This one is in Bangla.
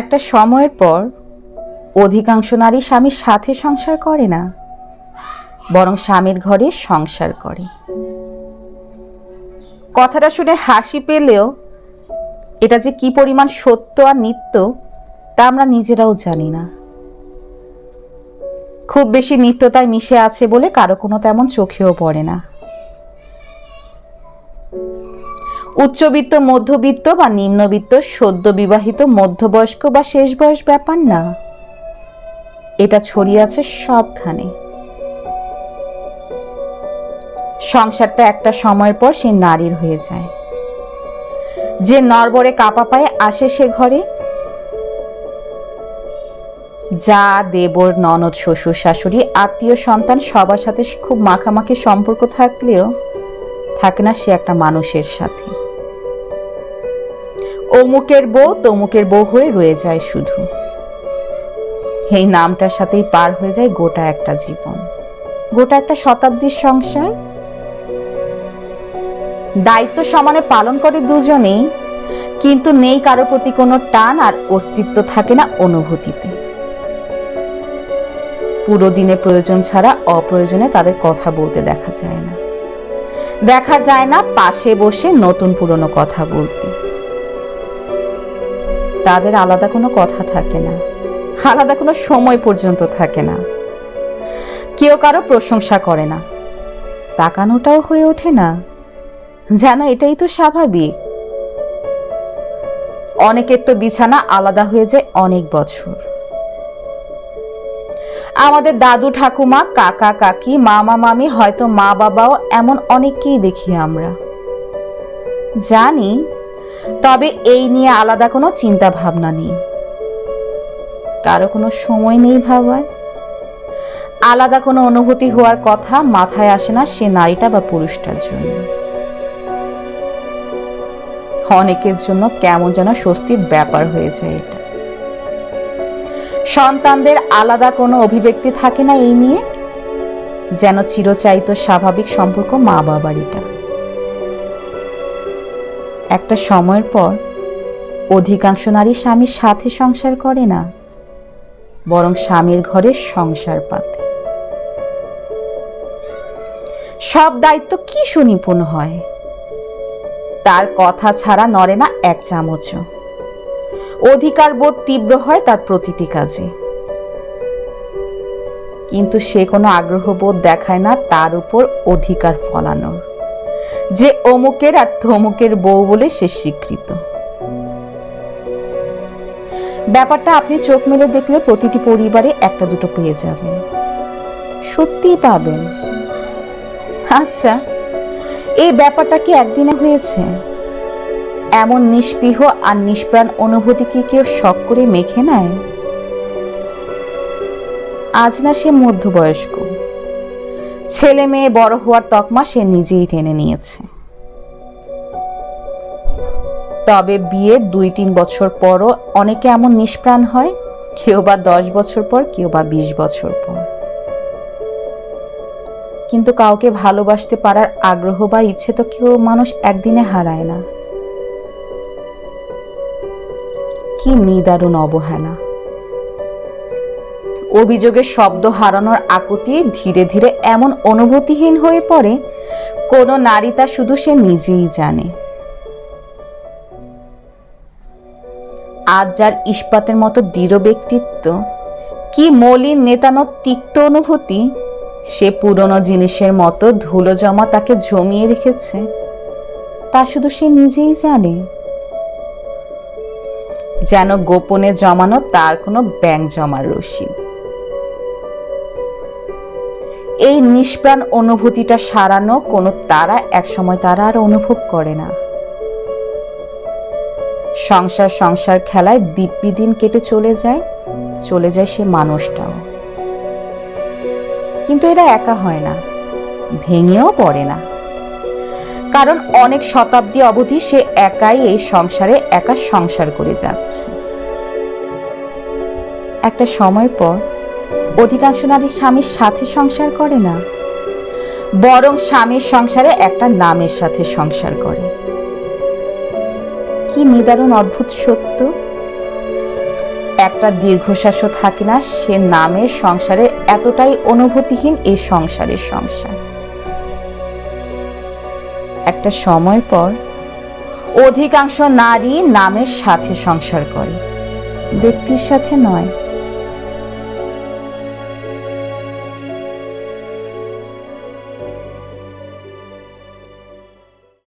একটা সময়ের পর অধিকাংশ নারী স্বামীর সাথে সংসার করে না, বরং স্বামীর ঘরে সংসার করে। কথাটা শুনে হাসি পেলেও এটা যে কি পরিমাণ সত্য আর নিত্য, তা আমরা নিজেরাও জানি না। খুব বেশি নিত্যতায় মিশে আছে বলে কারও কোনো তেমন চোখেও পড়ে না। উচ্চবিত্ত, মধ্যবিত্ত বা নিম্নবিত্ত, সদ্য বিবাহিত, মধ্যবয়স্ক বা শেষ বয়স ব্যাপার না। এটা ছড়িয়ে আছে সবখানে। সংসারটা একটা সময়ের পর সে নারীর হয়ে যায়। যে নরবরে কাপা পায়ে আসে সে ঘরে, যা দেবর, ননদ, শ্বশুর, শাশুড়ি, আত্মীয়, সন্তান সবার সাথে খুব মাখামাখি সম্পর্ক থাকলেও থাকে না সে একটা মানুষের সাথে। অমুকের বউ তমুকের বউ হয়ে রয়ে যায় শুধু। এই নামটার সাথেই পার হয়ে যায় গোটা একটা জীবন। গোটা একটা শতাব্দীর সংসার। দায়িত্ব সমানে পালন করে দুজনেই, কিন্তু নেই কারও প্রতি কোনো টান আর অস্তিত্ব থাকে না অনুভূতিতে। পুরো দিনে প্রয়োজন ছাড়া অপ্রয়োজনে তাদের কথা বলতে দেখা যায় না। দেখা যায় না পাশে বসে নতুন পুরনো কথা বলতে। তাদের আলাদা কোনো কথা থাকে না। আলাদা কোনো সময় পর্যন্ত থাকে না। কেউ কারও প্রশংসা করে না। তাকানোটাও হয়ে ওঠে না। যেন এটাই তো স্বাভাবিক। অনেকের তো বিছানা আলাদা হয়ে যায় অনেক বছর। আমাদের দাদু, ঠাকুমা, কাকা, কাকি, মামা, মামি, হয়তো মা বাবাও এমন অনেককেই দেখি আমরা। জানি তবে এই নিয়ে আলাদা কোনো চিন্তা ভাবনা নেই। কারও কোনো সময় নেই ভাবার। আলাদা কোনো অনুভূতি হওয়ার কথা মাথায় আসে না সে নারীটা বা পুরুষটার জন্য। অনেকের জন্য কেমন যেন স্বস্তির ব্যাপার হয়ে যায় এটা। সন্তানদের আলাদা কোনো অভিব্যক্তি থাকে না এই নিয়ে। যেন চিরচায়িত স্বাভাবিক সম্পর্ক মা বাবার এটা একটা সময়ের পর অধিকাংশ নারী স্বামীর সাথে সংসার করে না, বরং স্বামীর ঘরে সংসার পাতে। সব দায়িত্ব কি সুনিপুণ হয়? তার কথা ছাড়া নড়ে না এক চামচও। অধিকার বোধ তীব্র হয় তার প্রতিটি কাজে। কিন্তু সে কোনো আগ্রহ বোধ দেখায় না তার উপর অধিকার ফলানোর। যে অমুকের আর থমুকের বউ বলে সে স্বীকৃত। ব্যাপারটা আপনি চোখ মেলে দেখলে প্রতিটি পরিবারে একটা দুটো পেয়ে যাবেন। সত্যিই পাবেন। আচ্ছা এই ব্যাপারটা কি একদিনে হয়েছে? এমন নিষ্পৃহ আর নিষ্প্রাণ অনুভূতি কি কেউ শখ করে মেখে নেয়? আজ না সে মধ্যবয়স্ক। ছেলে মেয়ে বড় হওয়ার তকমা সে নিজেই টেনে নিয়েছে। তবে বিয়ের দুই তিন বছর পরও অনেকে এমন নিষ্প্রাণ হয়, কেউ বা দশ বছর পর, কেউ বা বিশ বছর পর। কিন্তু কাউকে ভালোবাসতে পারার আগ্রহ বা ইচ্ছে তো কেউ মানুষ একদিনে হারায় না। কি নিদারুণ অবহেলা। অভিযোগের শব্দ হারানোর আকুতি ধীরে ধীরে এমন অনুভূতিহীন হয়ে পড়ে, কোনো নারী তা শুধু সে নিজেই জানে। আজ যার ইস্পাতের মতো দৃঢ় ব্যক্তিত্ব, কি মলিন নেতানো তিক্ত অনুভূতি, সে পুরনো জিনিসের মতো ধুলো জমা তাকে জমিয়ে রেখেছে, তা শুধু সে নিজেই জানে। যেন গোপনে জমানো তার কোনো ব্যাংক জমার রসিদ। এই নিষ্প্রাণ অনুভূতিটা সারানো কোনো তারা একসময় তারা আর অনুভব করে না। সংসার সংসার খেলায় দিব্যি দিন কেটে চলে যায় চলে যায় সে মানুষটাও। কিন্তু এরা একা হয় না, ভেঙেও পড়ে না। কারণ অনেক শতাব্দী অবধি সে একাই এই সংসারে একা সংসার করে যাচ্ছে। একটা সময় পর অধিকাংশ নারী স্বামীর সাথে সংসার করে না। বরং স্বামীর সংসারে একটা নামের সাথে সংসার করে। কি নিদারুণ অদ্ভুত সত্য। একটা দীর্ঘশ্বাসও থাকে না, সে নামের সংসারের এতটাই অনুভূতিহীন এই সংসারের সংসার। একটা সময় পর অধিকাংশ নারী নামের সাথে সংসার করে, ব্যক্তির সাথে নয়।